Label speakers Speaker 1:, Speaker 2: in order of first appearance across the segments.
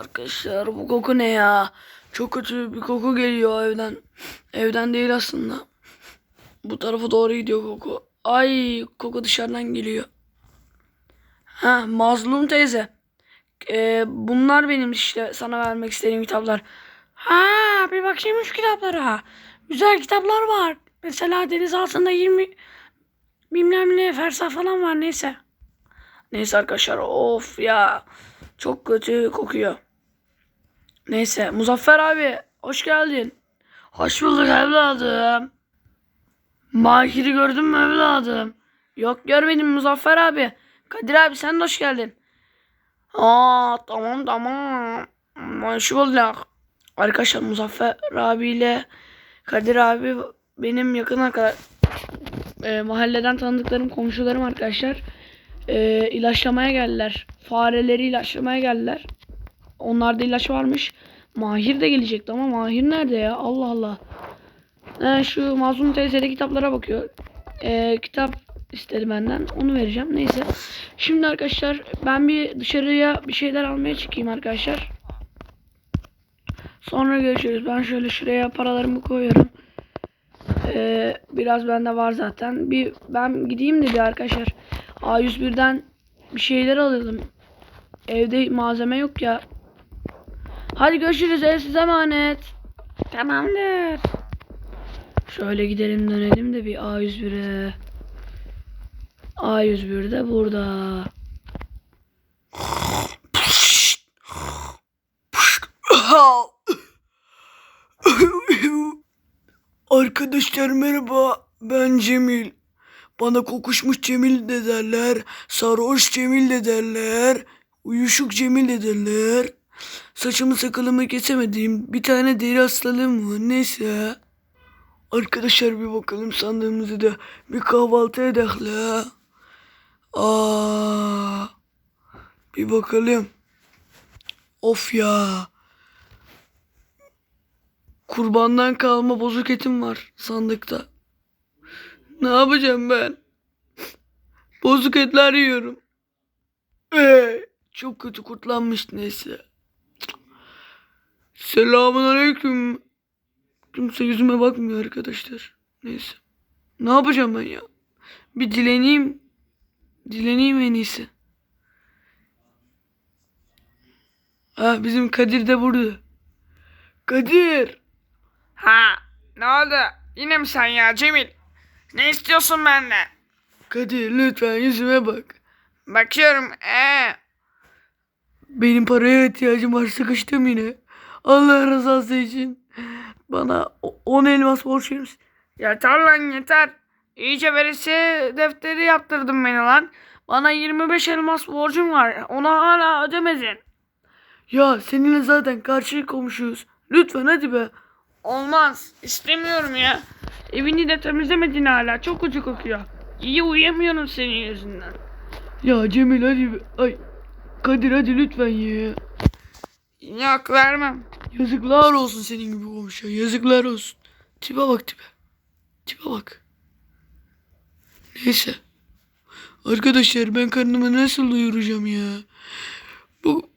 Speaker 1: Arkadaşlar bu koku ne ya? Çok kötü bir koku geliyor evden. Evden değil aslında. Bu tarafa doğru gidiyor koku. Ay koku dışarıdan geliyor. Ha Mazlum teyze. Ee, bunlar benim işte sana vermek istediğim kitaplar. Ha bir bakayım şu kitaplara. Güzel kitaplar var. Mesela deniz altında 20 bilmem ne fersah falan var neyse. Neyse arkadaşlar of ya. Çok kötü kokuyor. Neyse Muzaffer abi hoş geldin. Hoş bulduk evladım. Mahir'i gördün mü evladım? Yok görmedim Muzaffer abi. Kadir abi sen de hoş geldin. Aa tamam tamam. Hoş bulduk. Arkadaşlar Muzaffer abiyle Kadir abi benim yakın arkadaş e, mahalleden tanıdıklarım komşularım arkadaşlar. E, ilaçlamaya geldiler. Fareleri ilaçlamaya geldiler. Onlarda ilaç varmış. Mahir de gelecekti ama Mahir nerede ya? Allah Allah. He, şu Mazlum teyze de kitaplara bakıyor. E, kitap istedi benden. Onu vereceğim. Neyse. Şimdi arkadaşlar ben bir dışarıya bir şeyler almaya çıkayım arkadaşlar. Sonra görüşürüz. Ben şöyle şuraya paralarımı koyuyorum. Ee, biraz bende var zaten. Bir ben gideyim de bir arkadaşlar. A101'den bir şeyler alalım. Evde malzeme yok ya. Hadi görüşürüz. Ev size emanet. Tamamdır. Şöyle gidelim dönelim de bir A101'e. A101 de burada. Arkadaşlar merhaba. Ben Cemil. Bana kokuşmuş Cemil de derler. Sarhoş Cemil de derler. Uyuşuk Cemil de derler. Saçımı sakalımı kesemedim. Bir tane deri hastalığım var. Neyse. Arkadaşlar bir bakalım sandığımızı da bir kahvaltı edelim. Aa, bir bakalım. Of ya. Kurbandan kalma bozuk etim var sandıkta. Ne yapacağım ben? Bozuk etler yiyorum. Ee, çok kötü kurtlanmış neyse. Selamun aleyküm. Kimse yüzüme bakmıyor arkadaşlar. Neyse. Ne yapacağım ben ya? Bir dileneyim. Dileneyim en iyisi. Ha bizim Kadir de burada. Kadir.
Speaker 2: Ha ne oldu? Yine mi sen ya Cemil? Ne istiyorsun benden?
Speaker 1: Kadir lütfen yüzüme bak.
Speaker 2: Bakıyorum ee.
Speaker 1: Benim paraya ihtiyacım var sıkıştım yine. Allah rızası için. Bana 10 elmas borç verir?
Speaker 2: Yeter lan yeter. İyice veresi defteri yaptırdın beni lan. Bana 25 elmas borcum var. Onu hala ödemedin.
Speaker 1: Ya seninle zaten karşı komşuyuz. Lütfen hadi be.
Speaker 2: Olmaz. İstemiyorum ya. Evini de temizlemedin hala. Çok kötü kokuyor. İyi uyuyamıyorum senin yüzünden.
Speaker 1: Ya Cemil hadi be. Ay. Kadir hadi lütfen ya.
Speaker 2: Yok vermem.
Speaker 1: Yazıklar olsun senin gibi komşuya. Yazıklar olsun. Tipe bak tipe. Tipe bak. Neyse. Arkadaşlar ben karnımı nasıl doyuracağım ya? Bu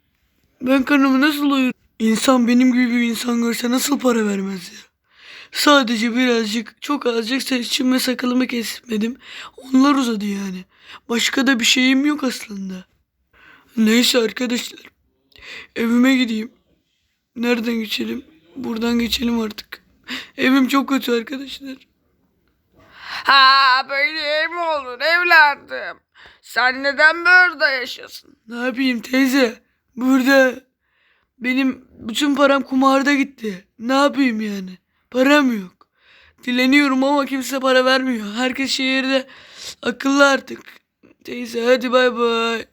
Speaker 1: ben karnımı nasıl doyur? İnsan benim gibi bir insan görse nasıl para vermez ya? Sadece birazcık, çok azıcık saçım ve sakalımı kesmedim. Onlar uzadı yani. Başka da bir şeyim yok aslında. Neyse arkadaşlar. Evime gideyim. Nereden geçelim? Buradan geçelim artık. Evim çok kötü arkadaşlar.
Speaker 2: Ha böyle ev mi olur evladım? Sen neden burada yaşıyorsun?
Speaker 1: Ne yapayım teyze? Burada benim bütün param kumarda gitti. Ne yapayım yani? Param yok. Dileniyorum ama kimse para vermiyor. Herkes şehirde akıllı artık. Teyze hadi bay bay.